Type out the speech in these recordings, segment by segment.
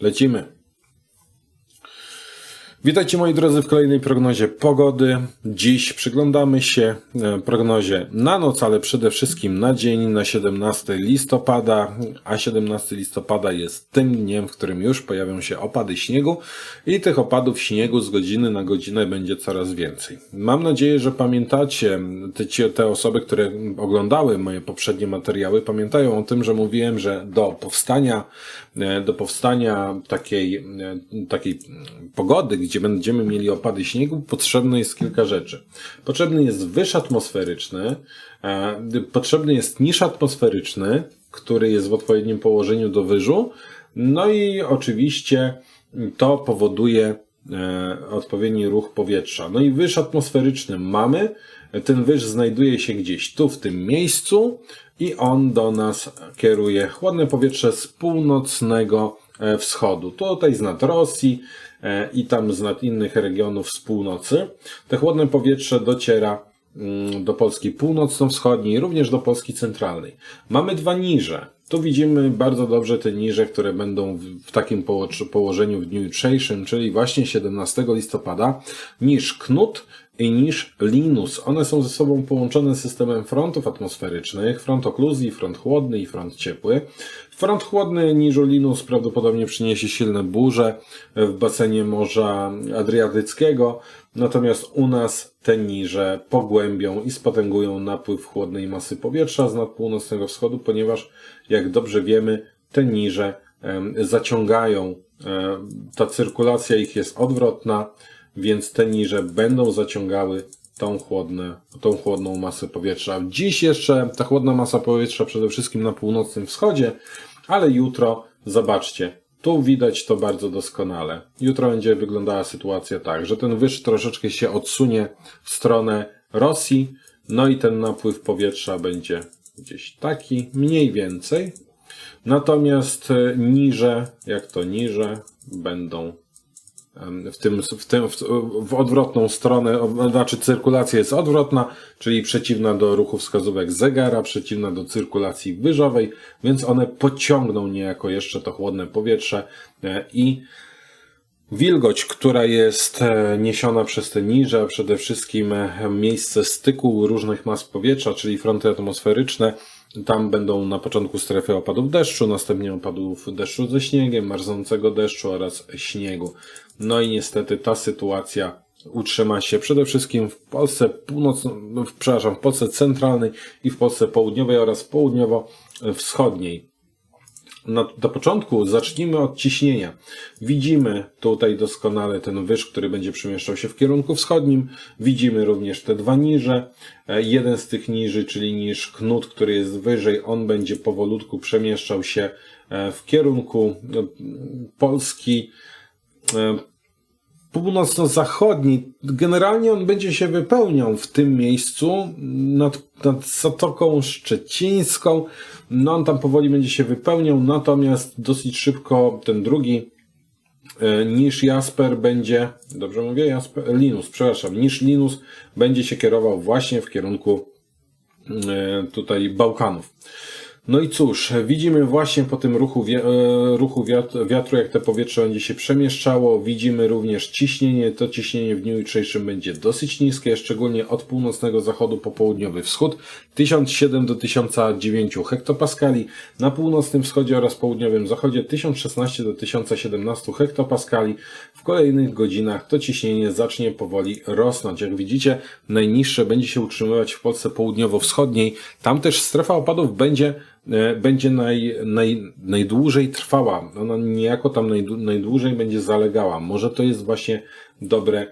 Lecimy. Witajcie moi drodzy w kolejnej prognozie pogody. Dziś przyglądamy się e, prognozie na noc, ale przede wszystkim na dzień, na 17 listopada, a 17 listopada jest tym dniem, w którym już pojawią się opady śniegu i tych opadów śniegu z godziny na godzinę będzie coraz więcej. Mam nadzieję, że pamiętacie, te, te osoby, które oglądały moje poprzednie materiały, pamiętają o tym, że mówiłem, że do powstania, e, do powstania takiej, e, takiej pogody, gdzie gdzie będziemy mieli opady śniegu, potrzebne jest kilka rzeczy. Potrzebny jest wyż atmosferyczny, e, potrzebny jest niż atmosferyczny, który jest w odpowiednim położeniu do wyżu, no i oczywiście to powoduje e, odpowiedni ruch powietrza. No i wyż atmosferyczny mamy, ten wyż znajduje się gdzieś tu w tym miejscu i on do nas kieruje chłodne powietrze z północnego e, wschodu. Tutaj z nad Rosji, i tam z innych regionów z północy. Te chłodne powietrze dociera mm, do Polski północno-wschodniej, również do Polski centralnej. Mamy dwa niże. Tu widzimy bardzo dobrze te niże, które będą w takim położeniu w dniu jutrzejszym, czyli właśnie 17 listopada, niż Knut niż Linus. One są ze sobą połączone systemem frontów atmosferycznych, front okluzji, front chłodny i front ciepły. Front chłodny niż Linus prawdopodobnie przyniesie silne burze w basenie Morza Adriatyckiego, natomiast u nas te niże pogłębią i spotęgują napływ chłodnej masy powietrza z nad północnego wschodu, ponieważ jak dobrze wiemy, te niże zaciągają, ta cyrkulacja ich jest odwrotna, więc te niże będą zaciągały tą, chłodne, tą chłodną masę powietrza. Dziś jeszcze ta chłodna masa powietrza przede wszystkim na północnym wschodzie, ale jutro zobaczcie, tu widać to bardzo doskonale. Jutro będzie wyglądała sytuacja tak, że ten wyż troszeczkę się odsunie w stronę Rosji, no i ten napływ powietrza będzie gdzieś taki, mniej więcej. Natomiast niże, jak to niże, będą w tym, w, tym, w, w odwrotną stronę, znaczy cyrkulacja jest odwrotna, czyli przeciwna do ruchu wskazówek zegara, przeciwna do cyrkulacji wyżowej, więc one pociągną niejako jeszcze to chłodne powietrze e, i Wilgoć, która jest e, niesiona przez te niże, a przede wszystkim e, miejsce styku różnych mas powietrza, czyli fronty atmosferyczne, tam będą na początku strefy opadów deszczu, następnie opadów deszczu ze śniegiem, marzącego deszczu oraz śniegu. No i niestety ta sytuacja utrzyma się przede wszystkim w Polsce północno, przepraszam, w Polsce centralnej i w Polsce południowej oraz południowo-wschodniej. Na, na początku zacznijmy od ciśnienia. Widzimy tutaj doskonale ten wyż, który będzie przemieszczał się w kierunku wschodnim. Widzimy również te dwa niże. E, jeden z tych niży, czyli niż knut, który jest wyżej, on będzie powolutku przemieszczał się e, w kierunku e, Polski północno-zachodni. Generalnie on będzie się wypełniał w tym miejscu nad, nad Zatoką Szczecińską. No on tam powoli będzie się wypełniał, natomiast dosyć szybko ten drugi e, niż Jasper będzie, dobrze mówię, Jasper, Linus, przepraszam, niż Linus będzie się kierował właśnie w kierunku e, tutaj Bałkanów. No i cóż, widzimy właśnie po tym ruchu, e, ruchu wiatru, jak to powietrze będzie się przemieszczało. Widzimy również ciśnienie. To ciśnienie w dniu jutrzejszym będzie dosyć niskie, szczególnie od północnego zachodu po południowy wschód. 1007 do 1009 hektopaskali. Na północnym wschodzie oraz południowym zachodzie 1016 do 1017 hektopaskali. Kolejnych godzinach to ciśnienie zacznie powoli rosnąć. Jak widzicie, najniższe będzie się utrzymywać w Polsce południowo-wschodniej. Tam też strefa opadów będzie E, będzie naj, naj, najdłużej trwała. Ona niejako tam najdłużej będzie zalegała. Może to jest właśnie dobre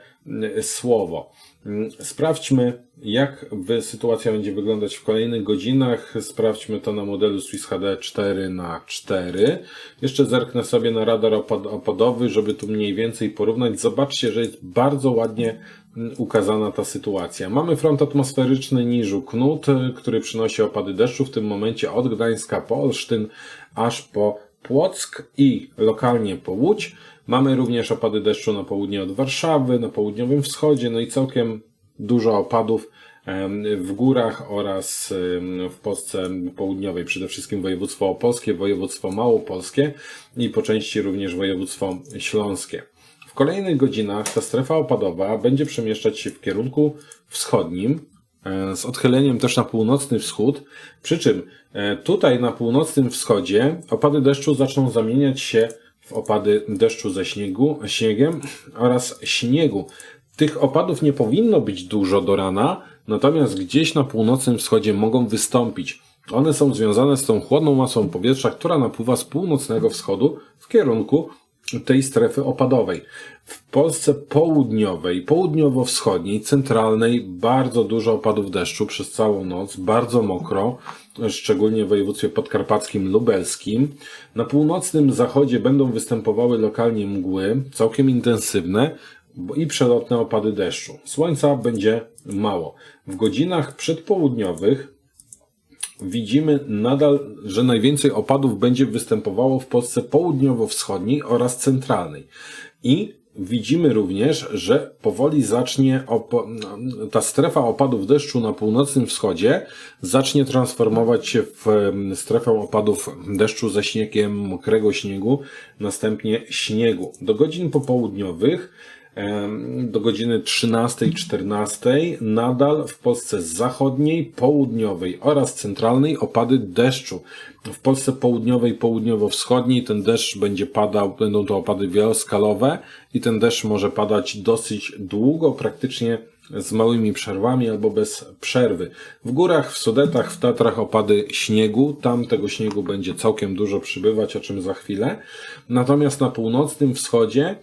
słowo. Mm, sprawdźmy, jak sytuacja będzie wyglądać w kolejnych godzinach. Sprawdźmy to na modelu Swiss HD 4 na 4 Jeszcze zerknę sobie na radar opadowy, żeby tu mniej więcej porównać. Zobaczcie, że jest bardzo ładnie mm, ukazana ta sytuacja. Mamy front atmosferyczny niżu Knut, który przynosi opady deszczu w tym momencie od Gdańska po Olsztyn aż po Płock i lokalnie po Łódź. Mamy również opady deszczu na południe od Warszawy, na południowym wschodzie, no i całkiem dużo opadów w górach oraz w Polsce południowej, przede wszystkim województwo opolskie, województwo małopolskie i po części również województwo śląskie. W kolejnych godzinach ta strefa opadowa będzie przemieszczać się w kierunku wschodnim, e, z odchyleniem też na północny wschód. Przy czym e, tutaj na północnym wschodzie opady deszczu zaczną zamieniać się w opady deszczu ze śniegu, śniegiem oraz śniegu. Tych opadów nie powinno być dużo do rana, natomiast gdzieś na północnym wschodzie mogą wystąpić. One są związane z tą chłodną masą powietrza, która napływa z północnego wschodu w kierunku tej strefy opadowej. W Polsce południowej, południowo-wschodniej, centralnej bardzo dużo opadów deszczu przez całą noc, bardzo mokro, szczególnie w województwie podkarpackim, lubelskim. Na północnym zachodzie będą występowały lokalnie mgły, całkiem intensywne i przelotne opady deszczu. Słońca będzie mało. W godzinach przedpołudniowych widzimy nadal, że najwięcej opadów będzie występowało w Polsce południowo-wschodniej oraz centralnej. I widzimy również, że powoli zacznie opo- ta strefa opadów deszczu na północnym wschodzie zacznie transformować się w strefę opadów deszczu ze śniegiem, mokrego śniegu, następnie śniegu. Do godzin popołudniowych do godziny 13-14 nadal w Polsce zachodniej, południowej oraz centralnej opady deszczu. W Polsce południowej, południowo-wschodniej ten deszcz będzie padał, będą to opady wieloskalowe i ten deszcz może padać dosyć długo, praktycznie z małymi przerwami albo bez przerwy. W górach, w Sudetach, w Tatrach opady śniegu, tam tego śniegu będzie całkiem dużo przybywać, o czym za chwilę. Natomiast na północnym wschodzie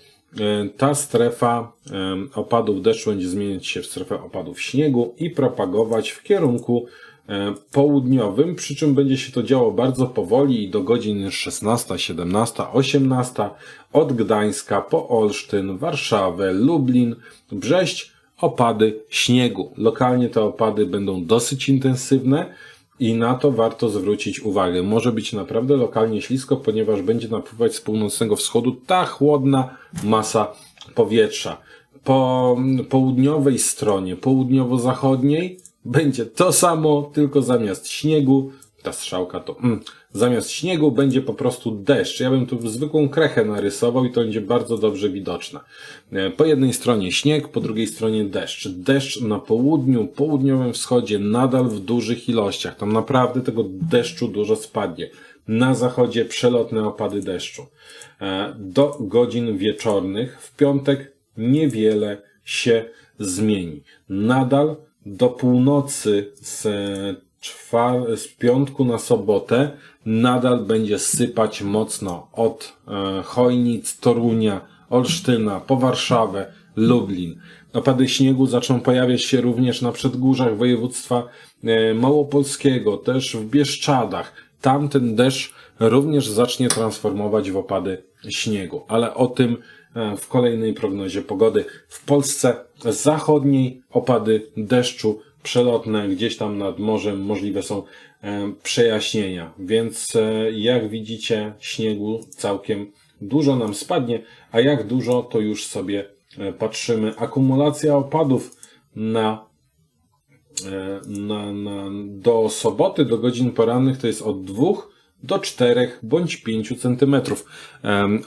ta strefa e, opadów deszczu będzie zmieniać się w strefę opadów śniegu i propagować w kierunku e, południowym, przy czym będzie się to działo bardzo powoli i do godzin 16, 17, 18 od Gdańska po Olsztyn, Warszawę, Lublin, Brześć opady śniegu. Lokalnie te opady będą dosyć intensywne i na to warto zwrócić uwagę. Może być naprawdę lokalnie ślisko, ponieważ będzie napływać z północnego wschodu ta chłodna masa powietrza. Po południowej stronie, południowo-zachodniej, będzie to samo, tylko zamiast śniegu, ta strzałka to, mm, zamiast śniegu będzie po prostu deszcz. Ja bym tu zwykłą krechę narysował i to będzie bardzo dobrze widoczne. E, Po jednej stronie śnieg, po drugiej stronie deszcz. Deszcz na południu, południowym wschodzie nadal w dużych ilościach. Tam naprawdę tego deszczu dużo spadnie. Na zachodzie przelotne opady deszczu. E, Do godzin wieczornych w piątek niewiele się zmieni. Nadal do północy z, czwar- z piątku na sobotę nadal będzie sypać mocno od e, Chojnic, Torunia, Olsztyna, po Warszawę, Lublin. Opady śniegu zaczną pojawiać się również na przedgórzach województwa e, małopolskiego, też w Bieszczadach. Tam ten deszcz również zacznie transformować w opady śniegu, ale o tym e, w kolejnej prognozie pogody. W Polsce zachodniej opady deszczu przelotne gdzieś tam nad morzem możliwe są e, przejaśnienia, więc e, jak widzicie śniegu całkiem dużo nam spadnie, a jak dużo to już sobie e, patrzymy. Akumulacja opadów na na, na, do soboty, do godzin porannych to jest od 2 do 4 bądź 5 centymetrów.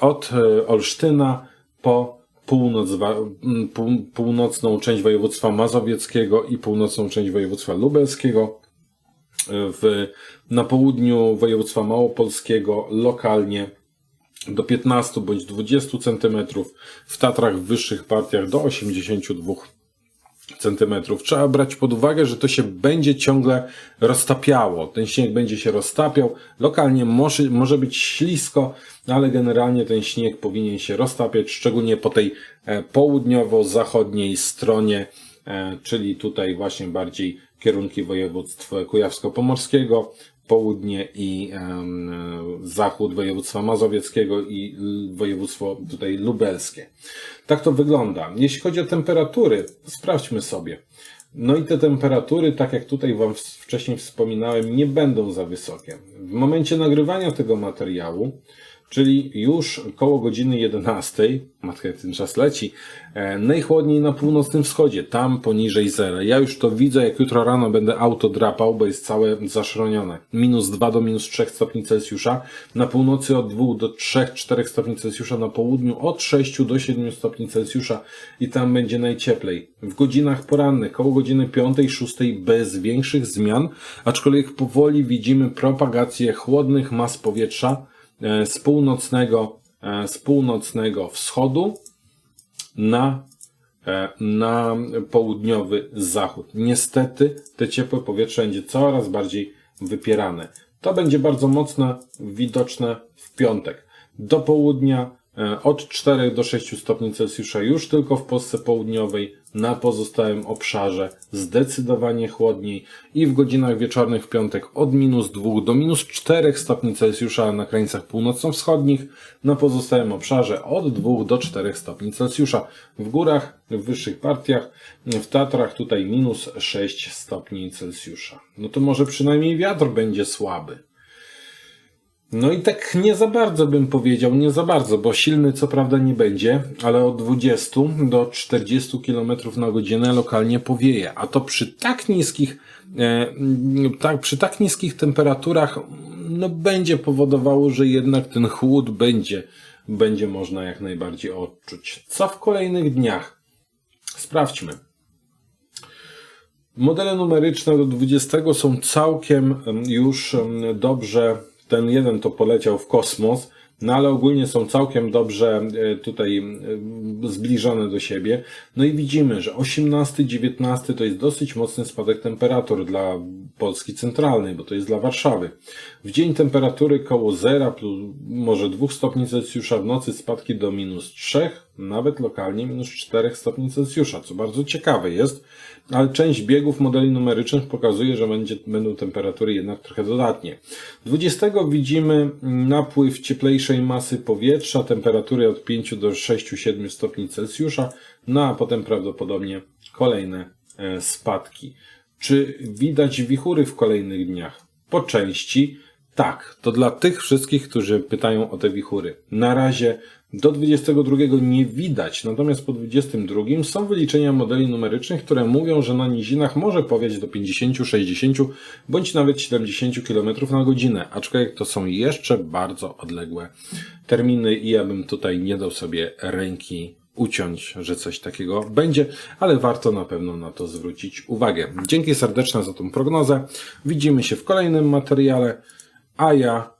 Od Olsztyna po północ, północną część województwa mazowieckiego i północną część województwa lubelskiego. W, na południu województwa małopolskiego lokalnie do 15 bądź 20 centymetrów, w Tatrach w wyższych partiach do 82 centymetrów. Trzeba brać pod uwagę, że to się będzie ciągle roztapiało. Ten śnieg będzie się roztapiał. Lokalnie może, może być ślisko, ale generalnie ten śnieg powinien się roztapiać, szczególnie po tej e, południowo-zachodniej stronie, e, czyli tutaj właśnie bardziej kierunki województw kujawsko-pomorskiego, południe i zachód województwa mazowieckiego i l- województwo tutaj lubelskie. Tak to wygląda. Jeśli chodzi o temperatury, sprawdźmy sobie. No i te temperatury, tak jak tutaj Wam wcześniej wspominałem, nie będą za wysokie. W momencie nagrywania tego materiału, czyli już koło godziny 11, matka ten czas leci, e, najchłodniej na północnym wschodzie, tam poniżej zera. Ja już to widzę, jak jutro rano będę auto drapał, bo jest całe zaszronione. Minus 2 do minus 3 stopni Celsjusza, na północy od 2 do 3-4 stopni Celsjusza, na południu od 6 do 7 stopni Celsjusza i tam będzie najcieplej. W godzinach porannych, koło godziny 5-6 bez większych zmian, aczkolwiek powoli widzimy propagację chłodnych mas powietrza z północnego, e, z północnego wschodu na, e, na południowy zachód. Niestety te ciepłe powietrze będzie coraz bardziej wypierane. To będzie bardzo mocno widoczne w piątek. Do południa e, od 4 do 6 stopni Celsjusza już tylko w Polsce Południowej, na pozostałym obszarze zdecydowanie chłodniej i w godzinach wieczornych w piątek od minus 2 do minus 4 stopni Celsjusza na krańcach północno-wschodnich, na pozostałym obszarze od 2 do 4 stopni Celsjusza. W górach, w wyższych partiach, w Tatrach tutaj minus 6 stopni Celsjusza. No to może przynajmniej wiatr będzie słaby. No i tak nie za bardzo bym powiedział, nie za bardzo, bo silny co prawda nie będzie, ale od 20 do 40 km na godzinę lokalnie powieje, a to przy tak niskich, e, tak, przy tak niskich temperaturach no będzie powodowało, że jednak ten chłód będzie, będzie można jak najbardziej odczuć. Co w kolejnych dniach? Sprawdźmy. Modele numeryczne do 20 są całkiem em, już dobrze. Ten jeden to poleciał w kosmos, no ale ogólnie są całkiem dobrze e, tutaj e, zbliżone do siebie. No i widzimy, że 18-19 to jest dosyć mocny spadek temperatur dla Polski centralnej, bo to jest dla Warszawy. W dzień temperatury koło 0 plus może 2 stopni Celsjusza, w nocy spadki do minus 3, nawet lokalnie minus 4 stopni Celsjusza, co bardzo ciekawe jest, ale część biegów modeli numerycznych pokazuje, że będzie, będą temperatury jednak trochę dodatnie. 20 widzimy napływ cieplejszej masy powietrza, temperatury od 5 do 6-7 stopni Celsjusza, no a potem prawdopodobnie kolejne e, spadki. Czy widać wichury w kolejnych dniach? Po części tak. To dla tych wszystkich, którzy pytają o te wichury. Na razie do 22 nie widać, natomiast po 22 są wyliczenia modeli numerycznych, które mówią, że na nizinach może powiać do 50, 60 bądź nawet 70 km na godzinę, aczkolwiek to są jeszcze bardzo odległe terminy i ja bym tutaj nie dał sobie ręki uciąć, że coś takiego będzie, ale warto na pewno na to zwrócić uwagę. Dzięki serdeczne za tą prognozę. Widzimy się w kolejnym materiale, a ja